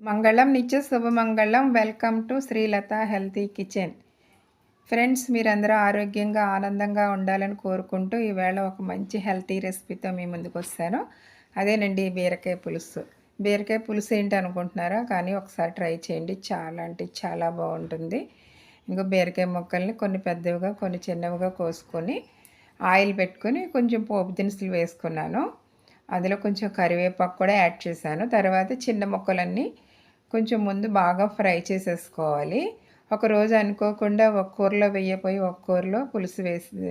మంగళం నిత్య శుభమంగళం welcome to Srilatha healthy kitchen friends మీరందరూ ఆరోగ్యంగా ఆనందంగా ఉండాలని కోరుకుంటూ ఈవేళ ఒక మంచి హెల్తీ రెసిపీతో మీ ముందుకు వస్తాను. అదేనండి బీరకాయ పులుసు. బీరకాయ పులుసు ఏంటి అనుకుంటున్నారా కానీ ఒకసారి ట్రై చేయండి. చాలా అంటే చాలా బాగుంటుంది. ఇంకో బీరకాయ ముక్కల్ని కొన్ని పెద్దవిగా కొన్ని చిన్నవిగా కోసుకొని ఆయిల్ పెట్టుకొని కొంచెం పోపు దినుసులు వేసుకున్నాను. అందులో కొంచెం కరివేపాకు కూడా యాడ్ చేశాను. తర్వాత చిన్న ముక్కలన్నీ కొంచెం ముందు బాగా ఫ్రై చేసేసుకోవాలి. ఒకరోజు అనుకోకుండా ఒక కూరలో వేయపోయి ఒక కూరలో పులుసు వేసి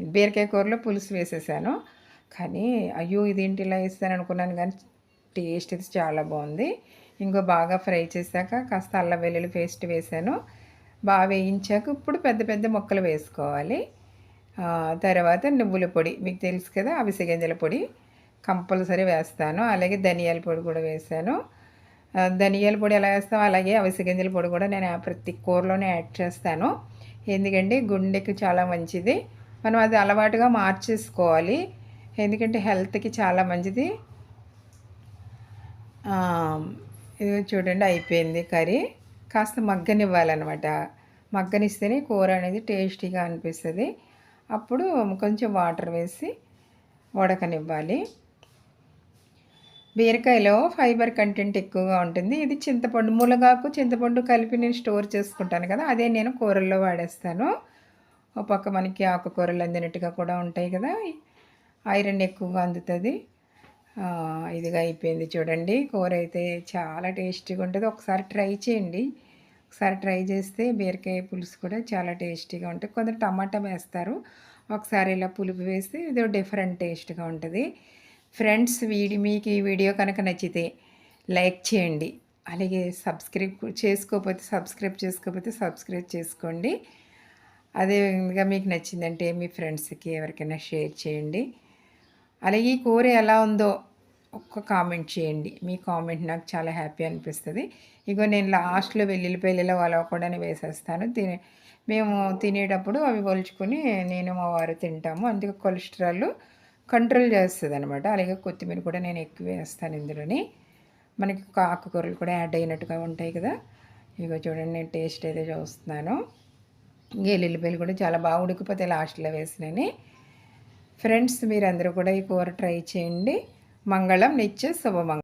బీరకాయ కూరలో పులుసు వేసేసాను. కానీ అయ్యో ఇదేంటి ఇలా వేస్తాను అనుకున్నాను కానీ టేస్ట్ అయితే చాలా బాగుంది. ఇంకో బాగా ఫ్రై చేశాక కాస్త అల్లం వెల్లుల్లి పేస్ట్ వేసాను. బాగా వేయించాక ఇప్పుడు పెద్ద పెద్ద ముక్కలు వేసుకోవాలి. తర్వాత నువ్వుల పొడి మీకు తెలుసు కదా అవిసె గింజల పొడి. కంపల్సరీ వేస్తాను. అలాగే ధనియాల పొడి కూడా వేసాను. ధనియాల పొడి ఎలా వేస్తాం అలాగే అవిసె గింజల పొడి కూడా నేను ప్రతి కూరలోనే యాడ్ చేస్తాను. ఎందుకంటే గుండెకి చాలా మంచిది. మనం అది అలవాటుగా మార్చేసుకోవాలి. ఎందుకంటే హెల్త్కి చాలా మంచిది. ఇది చూడండి అయిపోయింది కర్రీ. కాస్త మగ్గనివ్వాలన్నమాట. మగ్గనిస్తేనే కూర అనేది టేస్టీగా అనిపిస్తుంది. అప్పుడు కొంచెం వాటర్ వేసి ఉడకనివ్వాలి బీరకాయలో ఫైబర్ కంటెంట్ ఎక్కువగా ఉంటుంది. ఇది చింతపండు ములగాకు చింతపండు కలిపి నేను స్టోర్ చేసుకుంటాను కదా అదే నేను కూరల్లో వాడేస్తాను. ఒక పక్క మనకి ఆకుకూరలు అందినట్టుగా కూడా ఉంటాయి కదా ఐరన్ ఎక్కువగా అందుతుంది. ఇదిగా అయిపోయింది చూడండి కూర అయితే చాలా టేస్టీగా ఉంటుంది. ఒకసారి ట్రై చేయండి. ఒకసారి ట్రై చేస్తే బీరకాయ పులుసు కూడా చాలా టేస్టీగా ఉంటుంది. కొందరు టమాటా వేస్తారు. ఒకసారి ఇలా పులుపు వేస్తే ఇది డిఫరెంట్ టేస్ట్గా ఉంటుంది. ఫ్రెండ్స్ వీడి మీకు ఈ వీడియో కనుక నచ్చితే లైక్ చేయండి. అలాగే సబ్స్క్రైబ్ చేసుకోకపోతే సబ్స్క్రైబ్ చేసుకోకపోతే సబ్స్క్రైబ్ చేసుకోండి. అదేవిధంగా మీకు నచ్చిందంటే మీ ఫ్రెండ్స్కి ఎవరికైనా షేర్ చేయండి. అలాగే ఈ కూర ఎలా ఉందో ఒక్క కామెంట్ చేయండి. మీ కామెంట్ నాకు చాలా హ్యాపీ అనిపిస్తుంది. ఇగో నేను లాస్ట్లో వెల్లుల్లిపల్లిలో అలా కూడా వేసేస్తాను. తినే మేము తినేటప్పుడు అవి ఒలుచుకొని నేను మా వారు తింటాము. అందుకే కొలెస్ట్రాల్ కంట్రోల్ చేస్తుంది అనమాట అలాగే కొత్తిమీర కూడా నేను ఎక్కువ వేస్తాను ఇందులోని. మనకి ఆకుకూరలు కూడా యాడ్ అయినట్టుగా ఉంటాయి కదా. ఇగో చూడండి నేను టేస్ట్ అయితే చూస్తున్నాను. ఎల్లుల్లిపల్లి కూడా చాలా బాగా ఉడికిపోతే లాస్ట్లో వేసినని ఫ్రెండ్స్ మీరందరూ కూడా ఈ కూర ట్రై చేయండి. మంగళం నిత్య శుభమంగళం.